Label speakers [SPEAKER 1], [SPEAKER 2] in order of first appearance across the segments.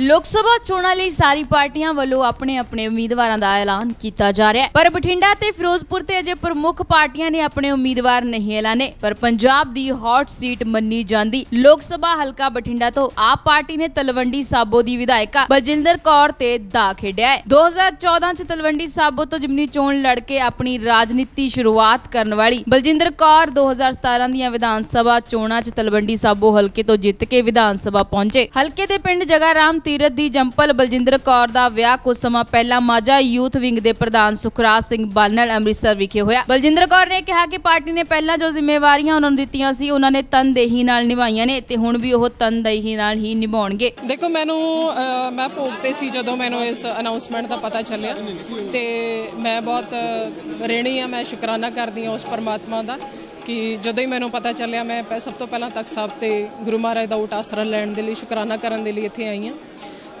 [SPEAKER 1] ਲੋਕ ਸਭਾ ਚੋਣਾਂ ਲਈ ਸਾਰੀ ਪਾਰਟੀਆਂ ਵੱਲੋਂ ਆਪਣੇ ਆਪਣੇ ਉਮੀਦਵਾਰਾਂ ਦਾ ਐਲਾਨ ਕੀਤਾ ਜਾ ਰਿਹਾ ਹੈ। ਪਰ ਬਠਿੰਡਾ ਤੇ ਫਿਰੋਜ਼ਪੁਰ ਤੇ ਅਜੇ ਪ੍ਰਮੁੱਖ ਪਾਰਟੀਆਂ ਨੇ ਆਪਣੇ ਉਮੀਦਵਾਰ ਨਹੀਂ ਐਲਾਨੇ। ਪਰ ਪੰਜਾਬ ਦੀ ਹੌਟ ਸੀਟ ਮੰਨੀ ਜਾਂਦੀ। ਲੋਕ ਸਭਾ ਹਲਕਾ ਬਠਿੰਡਾ ਤੋਂ ਆਪ ਪਾਰਟੀ ਨੇ ਤਲਵੰਡੀ ਸਾਬੋ ਦੀ ਵਿਧਾਇਕਾ ਬਲਜਿੰਦਰ ਕੌਰ ਤੇ ਦਾ ਖੇਡਿਆ ਹੈ। 2014 ਚ ਤਲਵੰਡੀ ਸਾਬੋ ਤੋਂ ਜਿਮਨੀ ਚੋਣ ਲੜ ਕੇ ਆਪਣੀ ਰਾਜਨੀਤੀ ਸ਼ੁਰੂਆਤ ਕਰਨ ਵਾਲੀ ਬਲਜਿੰਦਰ ਕੌਰ 2017 ਦੀਆਂ ਵਿਧਾਨ ਸਭਾ ਚੋਣਾਂ ਚ ਤਲਵੰਡੀ ਸਾਬੋ ਹਲਕੇ ਤੋਂ ਜਿੱਤ ਕੇ ਵਿਧਾਨ ਸਭਾ ਪਹੁੰਚੇ। ਹਲਕੇ ਦੇ ਪਿੰਡ ਜਗਾਰਾਮ ਤੀਰਤ ਦੀ ਜੰਪਲ ਬਲਜਿੰਦਰ ਕੌਰ ਦਾ ਵਿਆਹ ਕੁਝ ਸਮਾਂ ਪਹਿਲਾਂ ਮਾਝਾ ਯੂਥ ਵਿੰਗ ਦੇ ਪ੍ਰਧਾਨ ਸੁਖਰਾਜ ਸਿੰਘ ਬਾਲ ਨਾਲ ਅੰਮ੍ਰਿਤਸਰ ਵਿਖੇ ਹੋਇਆ। ਬਲਜਿੰਦਰ ਕੌਰ ਨੇ ਕਿਹਾ ਕਿ ਪਾਰਟੀ ਨੇ ਪਹਿਲਾਂ ਜੋ ਜ਼ਿੰਮੇਵਾਰੀਆਂ ਉਹਨਾਂ ਨੂੰ ਦਿੱਤੀਆਂ ਸੀ, ਉਹਨਾਂ ਨੇ ਤਨਦੇਹੀ ਨਾਲ ਨਿਭਾਈਆਂ ਨੇ ਤੇ ਹੁਣ ਵੀ ਉਹ ਤਨਦੇਹੀ ਨਾਲ ਹੀ ਨਿਭਾਉਣਗੇ।
[SPEAKER 2] ਦੇਖੋ, ਮੈਨੂੰ ਮੈਂ ਭੋਗ ਤੇ ਸੀ ਜਦੋਂ ਮੈਨੂੰ ਇਸ ਅਨਾਉਂਸਮੈਂਟ ਦਾ ਪਤਾ ਚੱਲਿਆ ਤੇ ਮੈਂ ਬਹੁਤ ਰੇਣੀ ਆ, ਮੈਂ ਸ਼ੁਕਰਾਨਾ ਕਰਦੀ ਹਾਂ ਉਸ ਪਰਮਾਤਮਾ ਦਾ ਕਿ ਜਦੋਂ ਹੀ ਮੈਨੂੰ ਪਤਾ ਚੱਲਿਆ, ਮੈਂ ਸਭ ਤੋਂ ਪਹਿਲਾਂ ਤਖਤ ਸਾਹਿਬ ਤੇ ਗੁਰੂ ਮਹਾਰਾਜ ਦਾ ਉਟ ਆਸਰਾ ਲੈਣ ਦੇ ਲਈ, ਸ਼ੁਕਰਾਨਾ ਕਰਨ ਦੇ ਲਈ ਇੱਥੇ ਆਈ ਹਾਂ।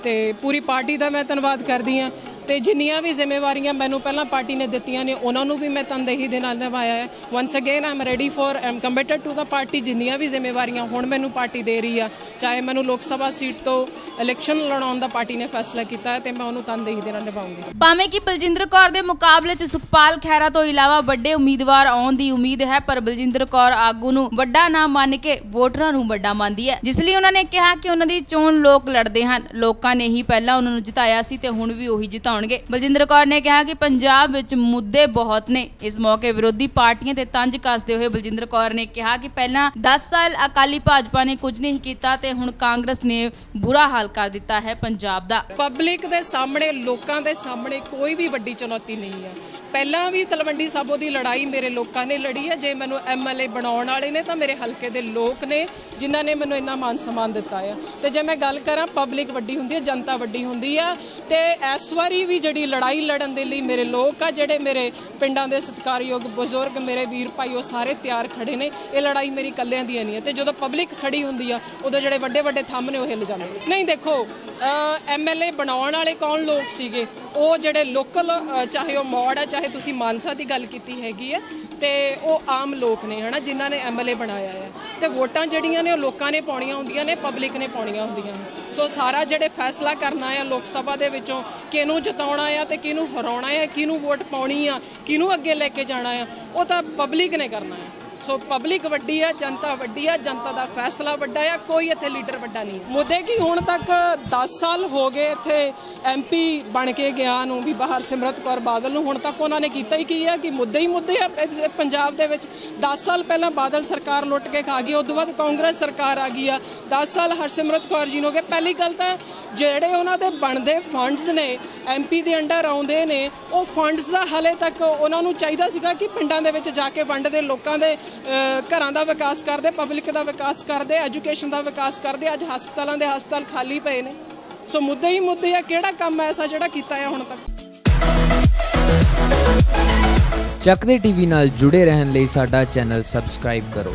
[SPEAKER 2] ਤੇ ਪੂਰੀ ਪਾਰਟੀ ਦਾ ਮੈਂ ਧੰਨਵਾਦ ਕਰਦੀ ਹਾਂ। ਤੇ ਜਿੰਨੀਆਂ ਵੀ ਜ਼ਿੰਮੇਵਾਰੀਆਂ ਮੈਨੂੰ ਪਹਿਲਾਂ ਪਾਰਟੀ ਨੇ ਦਿੱਤੀਆਂ ਨੇ, ਉਹਨਾਂ ਨੂੰ ਵੀ ਮੈਂ ਤਨਦੇਹੀ ਦੇ ਨਾਲ ਨਿਭਾਇਆ ਹੈ। Once again I'm ready for I'm committed to the party ਜਿੰਨੀਆਂ ਵੀ ਜ਼ਿੰਮੇਵਾਰੀਆਂ ਹੁਣ ਮੈਨੂੰ ਪਾਰਟੀ ਦੇ ਰਹੀ ਆ, ਚਾਹੇ ਮੈਨੂੰ ਲੋਕ ਸਭਾ ਸੀਟ ਤੋਂ ਇਲੈਕਸ਼ਨ ਲੜਾਉਣ ਦਾ ਪਾਰਟੀ ਨੇ ਫੈਸਲਾ ਕੀਤਾ ਹੈ ਤੇ ਮੈਂ ਉਹਨੂੰ ਤਨਦੇਹੀ ਦੇ ਨਾਲ ਨਿਭਾਉਂਗੀ।
[SPEAKER 1] ਭਾਵੇਂ ਕਿ ਬਲਜਿੰਦਰ ਕੌਰ ਦੇ ਮੁਕਾਬਲੇ 'ਚ ਸੁਖਪਾਲ ਖਹਿਰਾ ਤੋਂ ਇਲਾਵਾ ਵੱਡੇ ਉਮੀਦਵਾਰ ਆਉਣ ਦੀ ਉਮੀਦ ਹੈ, ਪਰ ਬਲਜਿੰਦਰ ਕੌਰ ਆਗੂ ਨੂੰ ਵੱਡਾ ਨਾ ਮੰਨ ਕੇ ਵੋਟਰਾਂ ਨੂੰ ਵੱਡਾ ਮੰਨਦੀ ਹੈ। ਜਿਸ ਲਈ ਉਹਨਾਂ ਨੇ ਕਿਹਾ ਕਿ ਉਹਨਾਂ ਦੀ ਚੋਣ ਲੋਕ ਲੜਦੇ ਹਨ। ਲੋਕਾਂ ਨੇ ਹੀ ਪਹਿਲਾਂ ਉਹਨਾਂ ਨੂੰ ਜਿਤਾਇਆ ਸੀ ਤੇ ਹੁਣ ਵੀ ਉਹੀ ਜਿਤਾਉਣਗੇ ਬਲਜਿੰਦਰ ਕੌਰ ਨੇ ਕਿਹਾ ਕਿ ਪੰਜਾਬ ਵਿੱਚ ਮੁੱਦੇ ਬਹੁਤ ਨੇ। ਇਸ ਮੌਕੇ ਵਿਰੋਧੀ ਪਾਰਟੀਆਂ ਤੇ ਤੰਜ ਕੱਸਦੇ ਹੋਏ ਬਲਜਿੰਦਰ ਕੌਰ ਨੇ ਕਿਹਾ ਕਿ ਪਹਿਲਾਂ 10 ਸਾਲ ਅਕਾਲੀ ਭਾਜਪਾ ਨੇ ਕੁਝ ਨਹੀਂ ਕੀਤਾ ਤੇ ਹੁਣ ਕਾਂਗਰਸ ਨੇ ਬੁਰਾ ਹਾਲ ਕਰ ਦਿੱਤਾ ਹੈ ਪੰਜਾਬ ਦਾ।
[SPEAKER 2] ਪਬਲਿਕ ਦੇ ਸਾਹਮਣੇ, ਲੋਕਾਂ ਦੇ ਸਾਹਮਣੇ ਕੋਈ ਵੀ ਵੱਡੀ ਚੁਣੌਤੀ ਨਹੀਂ ਹੈ। ਪਹਿਲਾਂ ਵੀ ਤਲਵੰਡੀ ਸਾਬੋ ਦੀ ਲੜਾਈ ਮੇਰੇ ਲੋਕਾਂ ਨੇ ਲੜੀ ਹੈ। ਜੇ ਮੈਨੂੰ ਐਮਐਲਏ ਬਣਾਉਣ ਵਾਲੇ ਨੇ ਤਾਂ ਮੇਰੇ ਹਲਕੇ ਦੇ ਲੋਕ ਨੇ, ਜਿਨ੍ਹਾਂ ਨੇ ਮੈਨੂੰ ਇੰਨਾ ਮਾਨ ਸਨਮਾਨ ਦਿੱਤਾ ਹੈ। ਤੇ ਜੇ ਮੈਂ ਗੱਲ ਕਰਾਂ, ਪਬਲਿਕ ਵੱਡੀ ਹੁੰਦੀ ਹੈ, ਜਨਤਾ ਵੱਡੀ ਹੁੰਦੀ ਆ ਤੇ ਇਸ ਵਾਰੀ ਵੀ ਜਿਹੜੀ ਲੜਾਈ ਲੜਨ ਦੇ ਲਈ ਮੇਰੇ ਲੋਕ ਆ, ਜਿਹੜੇ ਮੇਰੇ ਪਿੰਡਾਂ ਦੇ ਸਤਿਕਾਰਯੋਗ ਬਜ਼ੁਰਗ, ਮੇਰੇ ਵੀਰ ਭਾਈ, ਉਹ ਸਾਰੇ ਤਿਆਰ ਖੜੇ ਨੇ। ਇਹ ਲੜਾਈ ਮੇਰੀ ਇਕੱਲਿਆਂ ਦੀ ਨਹੀਂ ਹੈ। ਤੇ ਜਦੋਂ ਪਬਲਿਕ ਖੜੀ ਹੁੰਦੀ ਆ, ਉਦੋਂ ਜਿਹੜੇ ਵੱਡੇ ਵੱਡੇ ਥੰਮ ਨੇ, ਉਹ ਹਿੱਲ ਜਾਂਦੇ ਨਹੀਂ, ਦੇਖੋ ਐਮਐਲਏ ਬਣਾਉਣ ਵਾਲੇ ਕੌਣ ਲੋਕ ਸੀਗੇ? ਉਹ ਜਿਹੜੇ ਲੋਕਲ ਚਾਹੇ ਉਹ ਮੌੜ ਆ ਚਾਹੇ ਤੁਸੀਂ ਮਾਨਸਾ ਦੀ ਗੱਲ ਕੀਤੀ ਹੈਗੀ ਹੈ, ਤੇ ਉਹ ਆਮ ਲੋਕ ਨੇ, ਹਨਾ, ਜਿਨ੍ਹਾਂ ਨੇ ਐਮਐਲਏ ਬਣਾਇਆ ਹੈ। ਤੇ ਵੋਟਾਂ ਜਿਹੜੀਆਂ ਨੇ, ਉਹ ਲੋਕਾਂ ਨੇ ਪਾਉਣੀਆਂ ਹੁੰਦੀਆਂ ਨੇ, ਪਬਲਿਕ ਨੇ ਪਾਉਣੀਆਂ ਹੁੰਦੀਆਂ ਸੋ ਸਾਰਾ ਜਿਹੜੇ ਫੈਸਲਾ ਕਰਨਾ ਆ ਲੋਕ ਸਭਾ ਦੇ ਵਿੱਚੋਂ ਕਿਹਨੂੰ ਜਿਤਾਉਣਾ ਆ ਤੇ ਕਿਹਨੂੰ ਹਰਾਉਣਾ ਆ ਕਿਹਨੂੰ ਵੋਟ ਪਾਉਣੀ ਆ, ਕਿਹਨੂੰ ਅੱਗੇ ਲੈ ਕੇ ਜਾਣਾ ਆ ਉਹ ਤਾਂ ਪਬਲਿਕ ਨੇ ਕਰਨਾ ਆ ਸੋ ਪਬਲਿਕ ਵੱਡੀ ਆ, ਜਨਤਾ ਵੱਡੀ ਆ, ਜਨਤਾ ਦਾ ਫੈਸਲਾ ਵੱਡਾ ਆ, ਕੋਈ ਇੱਥੇ ਲੀਡਰ ਵੱਡਾ ਨਹੀਂ ਮੁੱਦੇ ਕੀ ਹੁਣ ਤੱਕ 10 ਸਾਲ ਹੋ ਗਏ ਇੱਥੇ ਐਮਪੀ ਬਣ ਕੇ ਗਿਆ ਨੂੰ ਵੀ ਬਾਹਰ ਸਿਮਰਤ ਕੌਰ ਬਾਦਲ ਨੂੰ। ਹੁਣ ਤੱਕ ਉਹਨਾਂ ਨੇ ਕੀਤਾ ਹੀ ਕੀ ਆ ਕਿ ਮੁੱਦੇ ਹੀ ਮੁੱਦੇ ਆ ਪੰਜਾਬ ਦੇ ਵਿੱਚ। 10 ਸਾਲ ਪਹਿਲਾਂ ਬਾਦਲ ਸਰਕਾਰ ਲੁੱਟ ਕੇ ਖਾ ਗਈ ਉਸ ਤੋਂ ਬਾਅਦ ਕਾਂਗਰਸ ਸਰਕਾਰ ਆ ਗਈ ਆ। 10 ਸਾਲ ਹਰਸਿਮਰਤ ਕੌਰ ਜੀ ਨੂੰ ਹੋ ਗਏ। ਪਹਿਲੀ ਗੱਲ ਤਾਂ ਜਿਹੜੇ ਉਹਨਾਂ ਦੇ ਬਣਦੇ ਫੰਡਸ ਨੇ ਐਮਪੀ ਦੇ ਅੰਡਰ ਆਉਂਦੇ ਨੇ, ਉਹ ਫੰਡਸ ਦਾ ਹਲੇ ਤੱਕ ਉਹਨਾਂ ਨੂੰ ਚਾਹੀਦਾ ਸੀਗਾ ਕਿ ਪਿੰਡਾਂ ਦੇ ਵਿੱਚ ਜਾ ਕੇ ਵੰਡਦੇ, ਲੋਕਾਂ ਦੇ ਘਰਾਂ ਦਾ ਵਿਕਾਸ ਕਰਦੇ ਪਬਲਿਕ ਦਾ ਵਿਕਾਸ ਕਰਦੇ ਐਜੂਕੇਸ਼ਨ ਦਾ ਵਿਕਾਸ ਕਰਦੇ, ਅੱਜ ਹਸਪਤਾਲਾਂ ਦੇ ਹਸਪਤਾਲ ਖਾਲੀ ਪਏ ਨੇ। ਸੋ ਮੁੱਦੇ ਹੀ ਮੁੱਦੇ ਆ, ਕਿਹੜਾ ਕੰਮ ਐਸਾ ਜਿਹੜਾ ਕੀਤਾ ਹੈ ਹੁਣ ਤੱਕ?
[SPEAKER 3] ਚੱਕਦੇ ਟੀਵੀ ਨਾਲ ਜੁੜੇ ਰਹਿਣ ਲਈ ਸਾਡਾ ਚੈਨਲ ਸਬਸਕ੍ਰਾਈਬ ਕਰੋ।